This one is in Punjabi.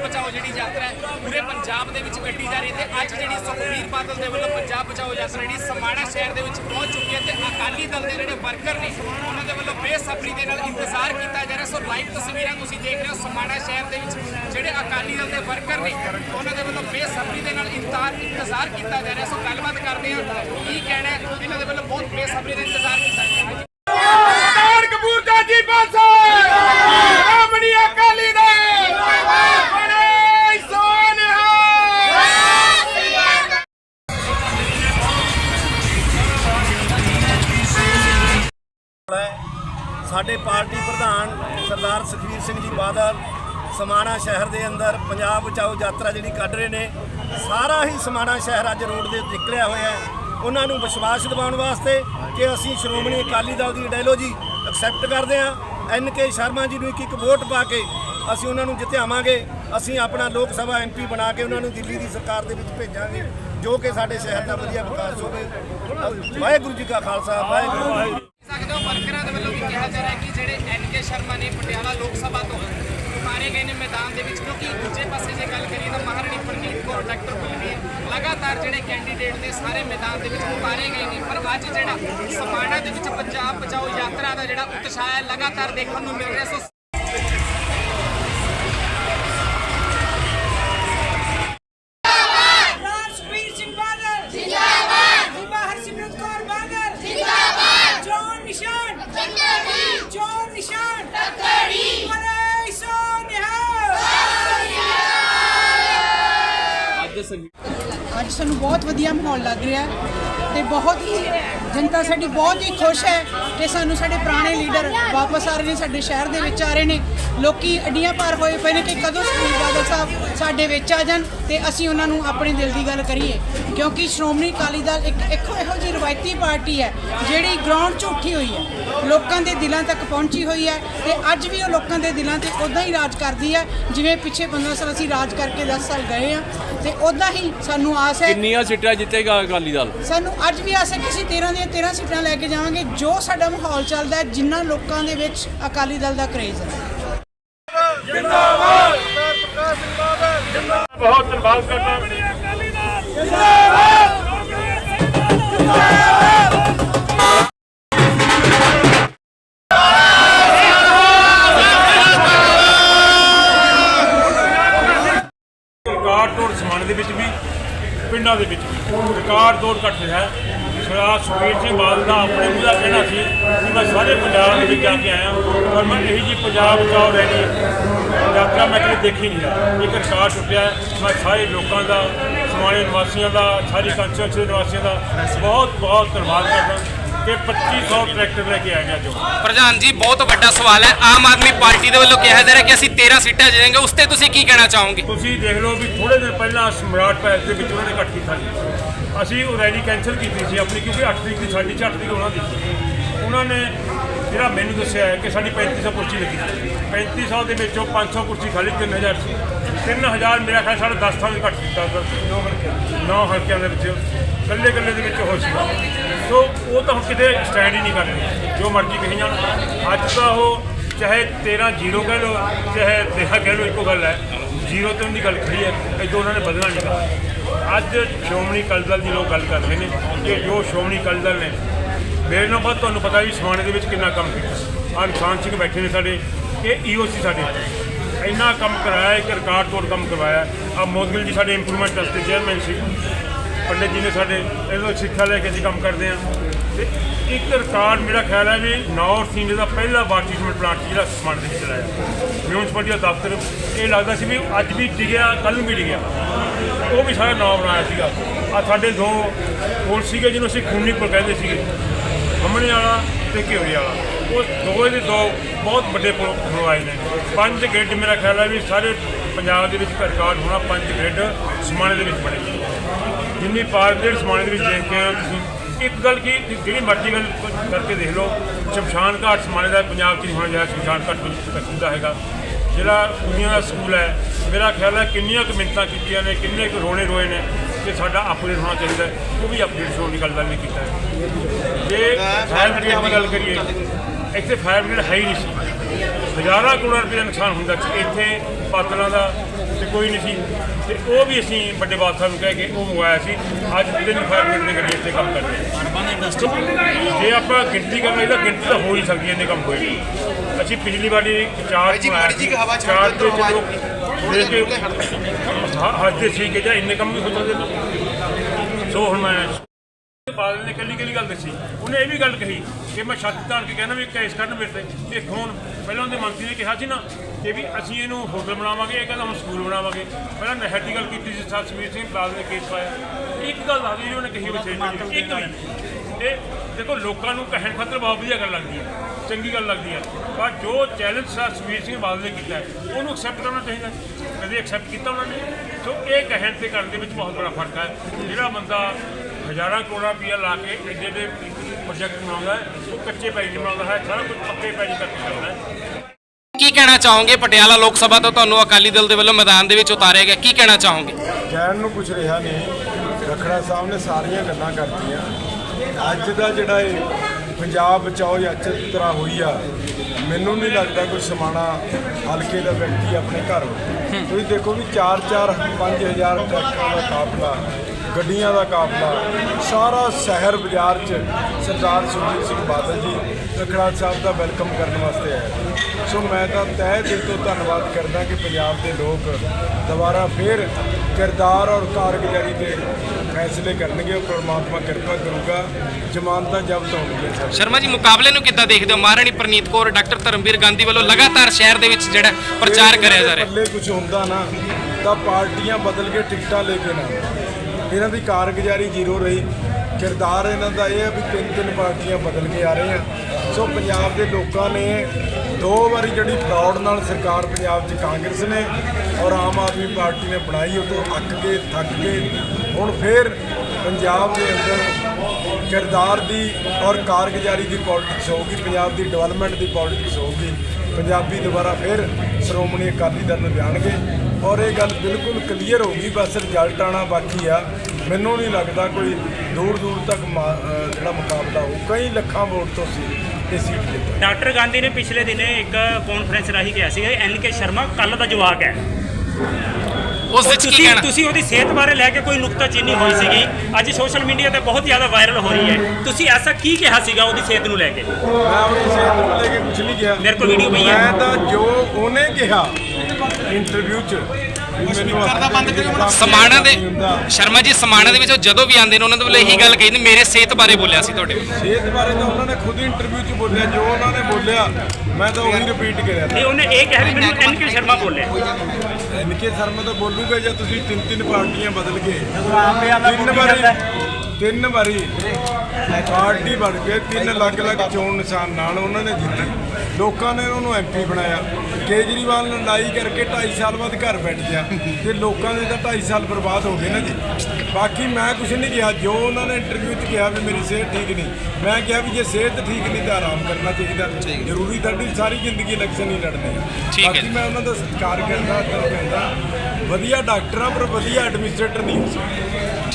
ਬਚਾਓ ਜਿਹੜੀ ਯਾਤਰਾ ਹੈ, ਪੂਰੇ ਪੰਜਾਬ ਦੇ ਵਿੱਚ ਕੱਢੀ ਜਾ ਰਹੀ ਹੈ ਤੇ ਅੱਜ ਜਿਹੜੀ ਸੁਖਬੀਰ ਬਾਦਲ ਦੇ ਵੱਲੋਂ ਪੰਜਾਬ ਬਚਾਓ ਯਾਤਰਾ ਜਿਹੜੀ ਸਮਾਣਾ ਸ਼ਹਿਰ ਦੇ ਵਿੱਚ ਪਹੁੰਚ ਚੁੱਕੀ ਹੈ ਤੇ ਅਕਾਲੀ ਦਲ ਦੇ ਜਿਹੜੇ ਵਰਕਰ ਨੇ, ਉਹਨਾਂ ਦੇ ਵੱਲੋਂ ਬੇਸਬਰੀ ਦੇ ਨਾਲ ਇੰਤਜ਼ਾਰ ਕੀਤਾ ਜਾ ਰਿਹਾ। ਸੋ ਲਾਈਵ ਤਸਵੀਰਾਂ ਤੁਸੀਂ ਦੇਖ ਰਹੇ ਹੋ ਸਮਾਣਾ ਸ਼ਹਿਰ ਦੇ ਵਿੱਚ ਜਿਹੜੇ ਅਕਾਲੀ ਦਲ ਦੇ ਵਰਕਰ ਨੇ, ਉਹਨਾਂ ਦੇ ਵੱਲੋਂ ਬੇਸਬਰੀ ਦੇ ਨਾਲ ਇੰਤਜ਼ਾਰ ਇੰਤਜ਼ਾਰ ਕੀਤਾ ਜਾ ਰਿਹਾ। ਸੋ ਗੱਲਬਾਤ ਕਰਦੇ ਹਾਂ, ਕੀ ਕਹਿਣਾ ਇਹਨਾਂ ਦੇ ਵੱਲੋਂ ਬਹੁਤ ਬੇਸਬਰੀ ਦਾ ਇੰਤਜ਼ਾਰ ਕੀਤਾ ਜਾ ਰਿਹਾ। ਸਾਡੇ ਪਾਰਟੀ ਪ੍ਰਧਾਨ ਸਰਦਾਰ ਸੁਖਬੀਰ ਸਿੰਘ ਜੀ ਬਾਦਲ ਸਮਾਣਾ ਸ਼ਹਿਰ ਦੇ ਅੰਦਰ ਪੰਜਾਬ ਬਚਾਓ ਯਾਤਰਾ ਜਿਹੜੀ ਕੱਢ ਰਹੇ ਨੇ, ਸਾਰਾ ਹੀ ਸਮਾਣਾ ਸ਼ਹਿਰ ਅੱਜ ਰੋਡ ਦੇ ਨਿਕਲਿਆ ਹੋਇਆ ਹੈ। ਉਹਨਾਂ ਨੂੰ ਵਿਸ਼ਵਾਸ ਦਿਵਾਉਣ ਵਾਸਤੇ ਕਿ ਅਸੀਂ ਸ਼੍ਰੋਮਣੀ ਅਕਾਲੀ ਦਲ ਦੀ ਆਈਡੀਓਲੋਜੀ ਐਕਸੈਪਟ ਕਰਦੇ ਹਾਂ। ਐਨ ਕੇ ਸ਼ਰਮਾ ਜੀ ਨੂੰ ਇੱਕ ਇੱਕ ਵੋਟ ਪਾ ਕੇ ਅਸੀਂ ਉਹਨਾਂ ਨੂੰ ਜਿੱਤਿਆਵਾਂਗੇ। ਅਸੀਂ ਆਪਣਾ ਲੋਕ ਸਭਾ ਐਮਪੀ ਬਣਾ ਕੇ ਉਹਨਾਂ ਨੂੰ ਦਿੱਲੀ ਦੀ ਸਰਕਾਰ ਦੇ ਵਿੱਚ ਭੇਜਾਂਗੇ, ਜੋ ਕਿ ਸਾਡੇ ਸ਼ਹਿਰ ਦਾ ਵਧੀਆ ਵਿਕਾਸ ਹੋਵੇ। ਵਾਹਿਗੁਰੂ ਜੀ ਕਾ ਖਾਲਸਾ, ਵਾਹਿਗੁਰੂ ਵਾਹਿਗੁਰੂ ਸਕਦੇ ਹੋ ਵਰਕਰਾਂ ਦੇ ਵੱਲੋਂ ਵੀ ਕਿਹਾ ਜਾ ਰਿਹਾ ਹੈ ਕਿ ਜਿਹੜੇ ਐਨ ਕੇ ਸ਼ਰਮਾ ਨੇ ਪਟਿਆਲਾ ਲੋਕ ਸਭਾ ਤੋਂ ਉਤਾਰੇ ਗਏ ਨੇ ਮੈਦਾਨ ਦੇ ਵਿੱਚ ਕਿਉਂਕਿ ਦੂਜੇ ਪਾਸੇ ਜੇ ਗੱਲ ਕਰੀਏ ਤਾਂ ਮਹਾਰਾਣੀ ਪ੍ਰਨੀਤ ਕੌਰ ਡਾਕਟਰ ਬਲਵੀਰ ਲਗਾਤਾਰ ਜਿਹੜੇ ਕੈਂਡੀਡੇਟ ਨੇ ਸਾਰੇ ਮੈਦਾਨ ਦੇ ਵਿੱਚ ਉਤਾਰੇ ਗਏ ਨੇ ਪਰ ਅੱਜ ਜਿਹੜਾ ਸਮਾਣਾ ਦੇ ਵਿੱਚ ਪੰਜਾਬ ਬਚਾਓ ਯਾਤਰਾ ਹੈ ਲਗਾਤਾਰ ਦੇਖਣ ਨੂੰ ਮਿਲ ਰਿਹਾ ਸੋ ਅੱਜ ਸਾਨੂੰ ਬਹੁਤ ਵਧੀਆ ਮਾਹੌਲ ਲੱਗ ਰਿਹਾ ਹੈ। ਤੇ ਬਹੁਤ ਹੀ ਜਨਤਾ ਸਾਡੀ ਬਹੁਤ ਹੀ ਖੁਸ਼ ਹੈ ਕਿ ਸਾਨੂੰ ਸਾਡੇ ਪੁਰਾਣੇ ਲੀਡਰ ਵਾਪਸ ਆ ਰਹੇ ਨੇ, ਸਾਡੇ ਸ਼ਹਿਰ ਦੇ ਵਿੱਚ ਆ ਰਹੇ ਨੇ। ਲੋਕੀ ਅੱਡੀਆਂ ਪਾਰ ਹੋਏ ਪਏ ਨੇ ਕਿ ਕਦੋਂ ਸੁਖਬੀਰ ਬਾਦਲ ਸਾਹਿਬ ਸਾਡੇ ਵਿੱਚ ਆ ਜਾਣ ਤੇ ਅਸੀਂ ਉਹਨਾਂ ਨੂੰ ਆਪਣੇ ਦਿਲ ਦੀ ਗੱਲ ਕਰੀਏ। ਕਿਉਂਕਿ ਸ਼੍ਰੋਮਣੀ ਅਕਾਲੀ ਦਲ ਇੱਕ ਇੱਕੋ ਇਹੋ ਜਿਹੀ ਰਵਾਇਤੀ ਪਾਰਟੀ ਹੈ ਜਿਹੜੀ ਗਰਾਊਂਡ 'ਚ ਉੱਠੀ ਹੋਈ ਹੈ ਲੋਕਾਂ ਦੇ ਦਿਲਾਂ ਤੱਕ ਪਹੁੰਚੀ ਹੋਈ ਹੈ ਤੇ ਅੱਜ ਵੀ ਉਹ ਲੋਕਾਂ ਦੇ ਦਿਲਾਂ ਤੇ ਉਦਾਂ ਹੀ ਰਾਜ ਕਰਦੀ ਹੈ ਜਿਵੇਂ ਪਿੱਛੇ 15 ਸਾਲ ਅਸੀਂ ਰਾਜ ਕਰਕੇ 10 ਸਾਲ ਗਏ ਆ ਤੇ ਉਦਾਂ ਹੀ ਸਾਨੂੰ ਆਸ ਹੈ ਕਿੰਨੀਆਂ ਸੀਟਾਂ ਜਿੱਤੇਗਾ ਅਕਾਲੀ ਦਲ? ਸਾਨੂੰ ਅੱਜ ਵੀ ਆਸ ਹੈ ਕਿ ਅਸੀਂ 13 ਦੀਆਂ 13 ਸੀਟਾਂ ਲੈ ਕੇ ਜਾਵਾਂਗੇ ਜੋ ਸਾਡਾ ਮਾਹੌਲ ਚੱਲਦਾ ਹੈ ਜਿੰਨਾ ਲੋਕਾਂ ਦੇ ਵਿੱਚ ਅਕਾਲੀ ਦਲ ਦਾ ਕਰੇਜ਼ ਹੈ। ਬਹੁਤ ਧੰਨਵਾਦ ਕਰਦਾ ਰਿਕਾਰਡ ਤੋੜ ਸਮਾਨ ਦੇ ਵਿੱਚ ਵੀ ਪਿੰਡਾਂ ਦੇ ਵਿੱਚ ਵੀ। ਰਿਕਾਰਡ ਤੋੜ ਘੱਟ ਰਿਹਾ ਹੈ। ਸਰਦਾਰ ਸੁਖਬੀਰ ਸਿੰਘ ਬਾਦਲ ਦਾ ਆਪਣੇ ਮੂੰਹ ਦਾ ਕਹਿਣਾ ਸੀ ਕਿ ਮੈਂ ਸਾਰੇ ਪੰਜਾਬ ਦੇ ਵਿੱਚ ਜਾ ਕੇ ਆਇਆ ਪਰ ਮੈਂ ਇਹੀ ਜੀ ਪੰਜਾਬ ਚਾਹ ਰੈਲੀ ਯਾਤਰਾ ਮੈਂ ਕਦੇ ਦੇਖੀ ਨਹੀਂ ਇੱਕ ਰਿਕਾਰਡ ਟੁੱਟਿਆ। ਮੈਂ ਸਾਰੇ ਲੋਕਾਂ ਦਾ ਸਮਾਣੇ ਨਿਵਾਸੀਆਂ ਦਾ ਸਾਰੀ ਕੰਸਟੀਚੁਐਂਸੀ ਦੇ ਨਿਵਾਸੀਆਂ ਦਾ ਬਹੁਤ ਬਹੁਤ ਧੰਨਵਾਦ ਕਰਦਾ ਕਿ 2500 ਟਰੈਕਟਰ ਲੈ ਕੇ ਨੇ ਅੱਜ ਉਹ। ਪ੍ਰਧਾਨ ਜੀ ਬਹੁਤ ਵੱਡਾ ਸਵਾਲ ਹੈ ਆਮ ਆਦਮੀ ਪਾਰਟੀ ਦੇ ਵੱਲੋਂ ਕਿਹਾ ਜਾ ਰਿਹਾ ਕਿ ਅਸੀਂ 13 ਸੀਟਾਂ ਜਿੱਤਾਂਗੇ ਉਸ ਤੇ ਤੁਸੀਂ ਕੀ ਕਹਿਣਾ ਚਾਹੋਗੇ ਤੁਸੀਂ ਦੇਖ ਲਓ ਵੀ ਥੋੜੇ ਦਿਨ ਪਹਿਲਾਂ ਸਮਰਾਟ ਪੈਲਸ ਦੇ ਵਿੱਚ ਉਹਨਾਂ ਨੇ ਇਕੱਠ ਕੀਤਾ ਸੀ ਅਸੀਂ ਉਹ ਰੈਲੀ ਕੈਂਸਲ ਕੀਤੀ ਸੀ ਆਪਣੀ ਕਿਉਂਕਿ 8 ਤਰੀਕ ਦੀ ਸਾਡੀ 8 ਤਰੀਕ ਉਹਨਾਂ ਦੀ ਉਹਨਾਂ ਨੇ ਜਿਹੜਾ ਮੈਨੂੰ ਦੱਸਿਆ ਹੈ ਕਿ ਸਾਡੀ 3500 ਕੁਰਸੀ ਲੱਗੀ। ਸੀ 3500 ਦੇ ਵਿੱਚੋਂ 500 ਕੁਰਸੀ ਖਾਲੀ 3000 ਸੀ। 3000 ਮੇਰਾ ਖਿਆਲ ਸਾਡਾ 10 ਥਾਂ ਘੱਟ ਕੀਤਾ 9 ਹਲਕਿਆਂ ਦੇ ਵਿੱਚ। ਕੱਲੇ ਕੱਲੇ ਦੇ ਵਿੱਚ ਹੋ ਸੀਗਾ ਸੋ। ਉਹ ਤਾਂ ਹੁਣ ਕਿਤੇ ਸਟੈਂਡ ਹੀ ਨਹੀਂ ਕਰਦੇ ਜੋ ਮਰਜ਼ੀ ਕਹੀ ਜਾਣ। ਅੱਜ ਤਾਂ ਉਹ ਚਾਹੇ 13 ਜ਼ੀਰੋ ਕਹਿ ਲਓ ਚਾਹੇ ਦੇਹਾ ਕਹਿ ਲਓ ਇੱਕੋ ਗੱਲ ਹੈ। ਜ਼ੀਰੋ ਤੇ ਉਹਦੀ ਗੱਲ ਖੜੀ ਹੈ ਇਹ ਉਹਨਾਂ ਨੇ ਬਦਲਣਾ ਨਹੀਂ ਅੱਜ ਸ਼੍ਰੋਮਣੀ ਅਕਾਲੀ ਦਲ ਦੀ ਲੋਕ ਗੱਲ ਕਰ ਰਹੇ ਨੇ ਕਿ ਜੋ ਸ਼੍ਰੋਮਣੀ ਅਕਾਲੀ ਦਲ ਨੇ, ਮੇਰੇ ਨਾਲ ਬਾਅਦ ਤੁਹਾਨੂੰ ਪਤਾ ਵੀ ਸਮਾਣੇ ਦੇ ਵਿੱਚ ਕਿੰਨਾ ਕੰਮ ਕੀਤਾ। ਆਹ ਨਿਸ਼ਾਨ ਸਿੰਘ ਬੈਠੇ ਨੇ ਸਾਡੇ, ਇਹ ਈਓਸੀ ਸਾਡੇ। ਇੰਨਾ ਕੰਮ ਕਰਾਇਆ, ਇੱਕ ਰਿਕਾਰਡ ਤੋੜ ਕੰਮ ਕਰਵਾਇਆ। ਆ ਮੋਦਗਿਲ ਜੀ ਸਾਡੇ ਇੰਪਰੂਵਮੈਂਟ ਟਰਸਟ ਦੇ ਚੇਅਰਮੈਨ ਸੀ। ਪੰਡਿਤ ਜੀ ਨੇ ਸਾਡੇ, ਇਹਨਾਂ ਸਿੱਖਿਆ ਲੈ ਕੇ ਅਸੀਂ ਕੰਮ ਕਰਦੇ ਹਾਂ। ਤੇ ਇੱਕ ਰਿਕਾਰਡ ਮੇਰਾ ਖਿਆਲ ਹੈ ਵੀ ਨਾਰਥ ਇੰਡੀਆ ਦਾ ਪਹਿਲਾ ਵਾਟਰ ਟ੍ਰੀਟਮੈਂਟ ਪਲਾਂਟ ਜਿਹੜਾ ਸਮਾਨ ਦੇ ਵਿੱਚ ਚਲਾਇਆ। ਮਿਊਨਿਸਪੈਲਿਟੀ ਦਾ ਦਫ਼ਤਰ, ਇਹ ਲੱਗਦਾ ਸੀ ਵੀ ਅੱਜ ਵੀ ਡਿੱਗਿਆ ਕੱਲ ਨੂੰ ਵੀ ਡਿੱਗਿਆ। ਉਹ ਵੀ ਸਾਰਾ ਨਾਮ ਬਣਾਇਆ ਸੀਗਾ। ਆ ਸਾਡੇ ਦੋ ਪੁਲ ਸੀਗੇ ਜਿਹਨੂੰ ਅਸੀਂ ਖੂਨੀ ਪੁਲ ਕਹਿੰਦੇ ਸੀਗੇ। ਹਮਣੇ ਵਾਲਾ ਤੇ ਘਿਓਰੀ ਵਾਲਾ। ਉਹ ਦੋਵੇਂ ਦੇ ਦੋ ਬਹੁਤ ਵੱਡੇ ਪੁਲ ਬਣਵਾਏ ਨੇ। ਪੰਜ ਗ੍ਰਿਡ ਮੇਰਾ ਖਿਆਲ ਹੈ ਵੀ ਸਾਰੇ ਪੰਜਾਬ ਦੇ ਵਿੱਚ ਰਿਕਾਰਡ ਹੋਣਾ ਪੰਜ ਗ੍ਰਿਡ ਸਮਾਣੇ ਦੇ ਵਿੱਚ ਬਣੇ। ਜਿੰਨੀ ਪਾਰ ਗ੍ਰਿਡ ਸਮਾਣੇ ਦੇ ਵਿੱਚ ਦੇਖ ਕੇ ਆਏ ਤੁਸੀਂ। ਇੱਕ ਗੱਲ ਕੀ, ਜਿਹੜੀ ਮਰਜ਼ੀ ਗੱਲ ਕਰਕੇ ਦੇਖ ਲਓ। ਸ਼ਮਸ਼ਾਨ ਘਾਟ ਸਮਾਣੇ ਦਾ ਪੰਜਾਬ 'ਚ ਨਹੀਂ ਹੋਣਾ ਚਾਹੀਦਾ। ਸ਼ਮਸ਼ਾਨ ਘਾਟ ਵਿੱਚ ਹੁੰਦਾ ਹੈਗਾ। ਜਿਹੜਾ ਦੁਨੀਆ ਦਾ ਸਕੂਲ ਹੈ, ਮੇਰਾ ਖਿਆਲ ਹੈ ਕਿੰਨੀਆਂ ਕੁ ਮਿੰਤਾਂ ਕੀਤੀਆਂ ਨੇ, ਕਿੰਨੇ ਕੁ ਰੋਣੇ ਰੋਏ ਨੇ ਕਿ ਸਾਡਾ ਅਪਡੇਟ ਹੋਣਾ ਚਾਹੀਦਾ ਉਹ ਵੀ ਅਪਡੇਟ ਹੋਣ ਦੀ ਗੱਲ ਨਹੀਂ ਕੀਤਾ ਜੇ ਫਾਇਰ ਬ੍ਰਿਗੇਡ ਦੀ ਗੱਲ ਕਰੀਏ, ਇੱਥੇ ਫਾਇਰ ਬ੍ਰਿਗੇਡ ਹੈ ਹੀ ਨਹੀਂ ਸੀ। ਹਜ਼ਾਰਾਂ ਕਰੋੜਾਂ ਰੁਪਏ ਦਾ ਨੁਕਸਾਨ ਹੁੰਦਾ ਸੀ, ਇੱਥੇ ਪਾਤਲਾਂ ਦਾ ਤੇ ਕੋਈ ਨਹੀਂ ਸੀ। ਤੇ ਉਹ ਵੀ ਅਸੀਂ ਵੱਡੇ ਬਾਦ ਨੂੰ ਕਹਿ ਕੇ ਉਹ ਮੰਗਵਾਇਆ ਸੀ, ਅੱਜ ਤਿੰਨ ਫਾਇਰ ਬ੍ਰਿਗੇਡ ਦੇ ਗੱਡੀ ਇੱਥੇ ਕੰਮ ਕਰ ਜੇ ਆਪਾਂ ਗਿਣਤੀ ਕਰਨਾ ਇਹਦਾ ਗਿਣਤੀ ਤਾਂ ਹੋ ਹੀ ਸਕਦੀ ਇੰਨੇ ਕੰਮ ਹੋਏ। ਅਸੀਂ ਪਿਛਲੀ ਵਾਰੀ ਚਾਰ ਜੀ, ਮਾੜੀ ਜਿਹੀ ਹਵਾ ਛੱਡ ਦੇ ਦੇਖ ਕੇ ਹੱਥ ਦੇ ਸੀ ਕਿ ਜਾਂ ਇੰਨੇ ਕੰਮ ਵੀ ਹੋ ਨੇ। ਸੋ ਹੁਣ ਮੈਂ ਬਾਦਲ ਨੇ ਕੱਲੀ ਕੱਲੀ ਗੱਲ ਦੱਸੀ। ਉਹਨੇ ਇਹ ਵੀ ਗੱਲ ਕਹੀ ਕਿ ਮੈਂ ਛੱਤ ਤਾਣ ਕੇ ਕਹਿੰਦਾ ਵੀ ਕੇਸ ਕਰਨ ਮੇਰੇ ਤੇ। ਇਹ ਹੁਣ ਪਹਿਲਾਂ ਉਹਦੇ ਮੰਤਰੀ ਨੇ ਕਿਹਾ ਸੀ ਨਾ ਕਿ ਵੀ ਅਸੀਂ ਇਹਨੂੰ ਹੋਟਲ ਬਣਾਵਾਂਗੇ ਇਹ ਕਹਿੰਦਾ ਹੁਣ ਸਕੂਲ ਬਣਾਵਾਂਗੇ। ਪਹਿਲਾਂ ਨਹਿਰ ਦੀ ਗੱਲ ਕੀਤੀ ਸੀ ਸਰ ਸਮੀਰ ਸਿੰਘ ਬਾਦਲ ਨੇ ਕੇਸ ਪਾਇਆ। ਇੱਕ ਗੱਲ ਦੱਸ ਦਿਓ ਉਹਨੇ ਕਹੀ ਵਿਚੇ ਇੱਕ ਵੀ ਇਹ ਦੇਖੋ ਲੋਕਾਂ ਨੂੰ ਕਹਿਣ ਖਾਤਰ ਬਹੁਤ ਵਧੀਆ ਗੱਲ ਲੱਗਦੀ ਹੈ ਚੰਗੀ ਗੱਲ ਲੱਗਦੀ ਹੈ। ਪਰ ਜੋ ਚੈਲੰਜ ਸਰ ਸਮੀਰ ਸਿੰਘ ਬਾਦਲ ਨੇ ਕੀਤਾ ਹੈ, ਉਹਨੂੰ ਐਕਸੈਪਟ ਕਰਨਾ ਚਾਹੀਦਾ। ਕਦੇ ਐਕਸੈਪਟ ਕੀਤਾ ਉਹਨਾਂ ਨੇ ਸੋ ਇਹ ਕਹਿਣ ਤੇ ਕਰਨ ਦੇ ਵਿੱਚ ਬਹੁਤ ਬੜਾ ਫ਼ਰਕ ਹੈ। ਜਿਹੜਾ ਬੰਦਾ ਹਜ਼ਾਰਾਂ ਕਰੋੜਾਂ ਰੁਪਈਆ ਲਾ ਕੇ ਐਡੇ ਦੇ ਪ੍ਰੋਜੈਕਟ ਬਣਾਉਂਦਾ ਹੈ ਉਹ ਕੱਚੇ ਪੈਸੇ ਨਹੀਂ ਬਣਾਉਂਦਾ ਹੈ ਸਾਰਾ ਕੁਝ ਪੱਕੇ ਪੈਸੇ ਕਰਕੇ ਕਰਦਾ ਹੈ। ਕੀ ਕਹਿਣਾ ਚਾਹੋਗੇ? ਪਟਿਆਲਾ ਲੋਕ ਸਭਾ ਤੋਂ ਤੁਹਾਨੂੰ ਅਕਾਲੀ ਦਲ ਦੇ ਵੱਲੋਂ ਮੈਦਾਨ ਦੇ ਵਿੱਚ ਉਤਾਰਿਆ ਗਿਆ। ਕੀ ਕਹਿਣਾ ਚਾਹੋਗੇ? ਕਹਿਣ ਨੂੰ ਕੁਝ ਰਿਹਾ ਨਹੀਂ। ਰਖੜਾ ਸਾਹਿਬ ਨੇ ਸਾਰੀਆਂ ਗੱਲਾਂ ਕਰਤੀਆਂ। ਅੱਜ ਦਾ ਜਿਹੜਾ ਇਹ ਪੰਜਾਬ ਬਚਾਓ ਯਾਤਰਾ ਹੋਈ ਆ, ਮੈਨੂੰ ਨਹੀਂ ਲੱਗਦਾ ਕੋਈ ਸਮਾਣਾ ਹਲਕੇ ਦਾ ਵਿਅਕਤੀ ਆਪਣੇ ਘਰ ਤੁਸੀਂ ਦੇਖੋ ਵੀ 4-4 5000 ਟਰੱਕਾਂ ਦਾ ਕਾਫਲਾ, ਗੱਡੀਆਂ ਦਾ ਕਾਫਲਾ, ਸਾਰਾ ਸ਼ਹਿਰ ਬਾਜ਼ਾਰ 'ਚ ਸਰਦਾਰ ਸੁਖਬੀਰ ਸਿੰਘ ਬਾਦਲ ਜੀ ਰਖੜਾ ਸਾਹਿਬ ਦਾ ਵੈਲਕਮ ਕਰਨ ਵਾਸਤੇ ਆਏ ਸੋ ਮੈਂ ਤਾਂ ਤਹਿ ਦਿਲ ਤੋਂ ਧੰਨਵਾਦ ਕਰਦਾ ਕਿ ਪੰਜਾਬ ਦੇ ਲੋਕ ਦੁਬਾਰਾ ਫਿਰ ਕਿਰਦਾਰ ਔਰ ਕਾਰਗੁਜ਼ਾਰੀ ਦੇ ਫੈਸਲੇ ਕਰਨਗੇ ਉਹ ਪ੍ਰਮਾਤਮਾ ਕਿਰਪਾ ਕਰੂਗਾ। ਜ਼ਮਾਨਤਾਂ ਜ਼ਬਤ ਹੋਣਗੀਆਂ ਸਭ ਸ਼ਰਮਾ ਜੀ ਮੁਕਾਬਲੇ ਨੂੰ ਕਿੱਦਾਂ ਦੇਖਦੇ ਹੋ? ਮਹਾਰਾਣੀ ਪ੍ਰਨੀਤ ਕੌਰ ਡਾਕਟਰ ਧਰਮਵੀਰ ਗਾਂਧੀ ਵੱਲੋਂ ਲਗਾਤਾਰ ਸ਼ਹਿਰ ਦੇ ਵਿੱਚ ਜਿਹੜਾ ਪ੍ਰਚਾਰ ਕਰਿਆ ਜਾ ਰਿਹਾ। ਪੱਲੇ ਕੁਝ ਹੁੰਦਾ ਨਾ ਤਾਂ ਪਾਰਟੀਆਂ ਬਦਲ ਕੇ ਟਿਕਟਾਂ ਲੈ ਕੇ ਨਾ ਇਹਨਾਂ ਦੀ ਕਾਰਗੁਜ਼ਾਰੀ ਜ਼ੀਰੋ ਰਹੀ। ਕਿਰਦਾਰ ਇਹਨਾਂ ਦਾ ਇਹ ਹੈ ਵੀ ਤਿੰਨ ਤਿੰਨ ਪਾਰਟੀਆਂ ਬਦਲ ਕੇ ਆ ਰਹੇ ਆ ਸੋ ਪੰਜਾਬ ਦੇ ਲੋਕਾਂ ਨੇ ਦੋ ਵਾਰੀ ਜਿਹੜੀ ਫਰਾਡ ਨਾਲ ਸਰਕਾਰ ਪੰਜਾਬ 'ਚ ਕਾਂਗਰਸ ਨੇ ਔਰ ਆਮ ਆਦਮੀ ਪਾਰਟੀ ਨੇ ਬਣਾਈ ਉਹ ਤੋਂ ਅੱਕ ਕੇ ਥੱਕ ਗਏ ਹੁਣ ਫੇਰ ਪੰਜਾਬ ਦੇ ਅੰਦਰ ਕਿਰਦਾਰ ਦੀ ਔਰ ਕਾਰਗੁਜ਼ਾਰੀ ਦੀ ਪੋਲਿਟਿਕਸ ਹੋਊਗੀ, ਪੰਜਾਬ ਦੀ ਡਿਵੈਲਪਮੈਂਟ ਦੀ ਪੋਲਿਟਿਕਸ ਹੋਊਗੀ, ਪੰਜਾਬੀ ਦੁਬਾਰਾ ਫਿਰ ਸ਼੍ਰੋਮਣੀ ਅਕਾਲੀ ਦਲ ਨੂੰ ਜਾਣਗੇ ਔਰ ਇਹ ਗੱਲ ਬਿਲਕੁਲ ਕਲੀਅਰ ਹੋ ਗਈ ਬਸ ਰਿਜ਼ਲਟ ਆਣਾ ਬਾਕੀ ਆ। ਮੈਨੂੰ ਨਹੀਂ ਲੱਗਦਾ ਕੋਈ ਦੂਰ ਦੂਰ ਤੱਕ ਮਾ- ਜਿਹੜਾ ਮੁਕਾਬਲਾ ਹੋ ਕਈ ਲੱਖਾਂ ਵੋਟ ਤੋਂ ਸੀ ਇਹ ਸੀਟ ਜਿੱਤੀ ਡਾਕਟਰ ਗਾਂਧੀ ਨੇ ਪਿਛਲੇ ਦਿਨੇ ਇੱਕ ਕਾਨਫਰੰਸ ਰਾਹੀਂ ਕਿਹਾ ਸੀਗਾ, ਐਨ ਕੇ ਸ਼ਰਮਾ ਕੱਲ ਦਾ ਜਵਾਕ ਹੈ। ਉਸ ਵਿੱਚ ਕੀ ਤੁਸੀਂ ਕਹਿਣਾ? ਤੁਸੀਂ ਉਹਦੀ ਸਿਹਤ ਬਾਰੇ ਲੈ ਕੇ ਕੋਈ ਨੁਕਤਾਚੀਨੀ ਹੋਈ ਸੀਗੀ। ਅੱਜ ਸੋਸ਼ਲ ਮੀਡੀਆ ਤੇ ਬਹੁਤ ਜ਼ਿਆਦਾ ਵਾਇਰਲ ਹੋ ਰਹੀ ਹੈ। ਤੁਸੀਂ ਐਸਾ ਕੀ ਕਿਹਾ ਸੀਗਾ ਉਹਦੀ ਸਿਹਤ ਨੂੰ ਲੈ ਕੇ? ਮੈਂ ਆਪਣੀ ਸਿਹਤ ਨੂੰ ਲੈ ਕੇ ਕੁਝ ਨਹੀਂ ਕਿਹਾ। ਮੇਰੇ ਕੋਲ ਵੀਡੀਓ ਪਈ ਹੈ। ਮੈਂ ਤਾਂ ਜੋ ਉਹਨੇ ਕਿਹਾ ਇੰਟਰਵਿਊ 'ਚ ਸਮਾਣਾ ਦੇ ਸ਼ਰਮਾ ਜੀ ਸਮਾਣਾ ਦੇ ਵਿੱਚ ਉਹ ਜਦੋਂ ਵੀ ਆਉਂਦੇ ਨੇ ਉਹਨਾਂ ਦੇ ਵੱਲੋਂ ਇਹੀ ਗੱਲ ਕਹੀ ਨੇ ਮੇਰੇ ਸਿਹਤ ਬਾਰੇ ਬੋਲਿਆ ਸੀ ਤੁਹਾਡੇ ਵੱਲੋਂ। ਸਿਹਤ ਬਾਰੇ ਤਾਂ ਉਹਨਾਂ ਨੇ ਖੁਦ ਇੰਟਰਵਿਊ 'ਚ ਬੋਲਿਆ ਜੋ ਉਹਨਾਂ ਨੇ ਬੋਲਿਆ ਮੈਂ ਤਾਂ ਉਹੀ ਰਿਪੀਟ ਕਰਿਆ ਤੇ ਉਹਨੇ ਇਹ ਕਿਹਾ ਵੀ ਮੈਨੂੰ ਐਨ ਕੇ ਸ਼ਰਮਾ ਬੋਲਿਆ। ਨਿੱਕੇ ਸ਼ਰਮਾ ਤਾਂ ਬੋਲੂਗਾ ਜਾਂ ਤੁਸੀਂ ਤਿੰਨ ਤਿੰਨ ਪਾਰਟੀਆਂ ਬਦਲ ਗਏ। ਤਿੰਨ ਵਾਰੀ ਤਿੰਨ ਵਾਰੀ ਪਾਰਟੀ ਬਣ ਕੇ ਤਿੰਨ ਅਲੱਗ-ਅਲੱਗ ਚੋਣ ਨਿਸ਼ਾਨ ਨਾਲ ਉਹਨਾਂ ਨੇ ਜਿੱਤੇ। ਲੋਕਾਂ ਨੇ ਉਹਨੂੰ ਐਮਪੀ ਬਣਾਇਆ। ਕੇਜਰੀਵਾਲ ਨੇ ਲੜਾਈ ਕਰਕੇ 2.5 ਸਾਲ ਬਾਅਦ ਘਰ ਬੈਠ ਗਿਆ ਤੇ ਲੋਕਾਂ ਦੇ ਤਾਂ 2.5 ਸਾਲ ਬਰਬਾਦ ਹੋ ਗਏ ਨਾ ਜੀ। ਬਾਕੀ ਮੈਂ ਕੁਝ ਨਹੀਂ ਕਿਹਾ ਜੋ ਉਹਨਾਂ ਨੇ ਇੰਟਰਵਿਊ 'ਚ ਕਿਹਾ ਵੀ ਮੇਰੀ ਸਿਹਤ ਠੀਕ ਨਹੀਂ ਮੈਂ ਕਿਹਾ ਵੀ ਜੇ ਸਿਹਤ ਠੀਕ ਨਹੀਂ ਤਾਂ ਆਰਾਮ ਕਰਨਾ ਚਾਹੀਦਾ। ਜ਼ਰੂਰੀ ਤੁਹਾਡੀ ਸਾਰੀ ਜ਼ਿੰਦਗੀ ਇਲੈਕਸ਼ਨ ਹੀ ਲੜਨੇ ਠੀਕ ਬਾਕੀ। ਮੈਂ ਉਹਨਾਂ ਦਾ ਸਤਿਕਾਰ ਕਰਦਾ ਤੇ ਕਹਿੰਦਾ ਵਧੀਆ ਡਾਕਟਰ ਆ ਪਰ ਵਧੀਆ ਐਡਮਿਨਿਸਟ੍ਰੇਟਰ ਨਹੀਂ ਹੋ ਸਕਦਾ।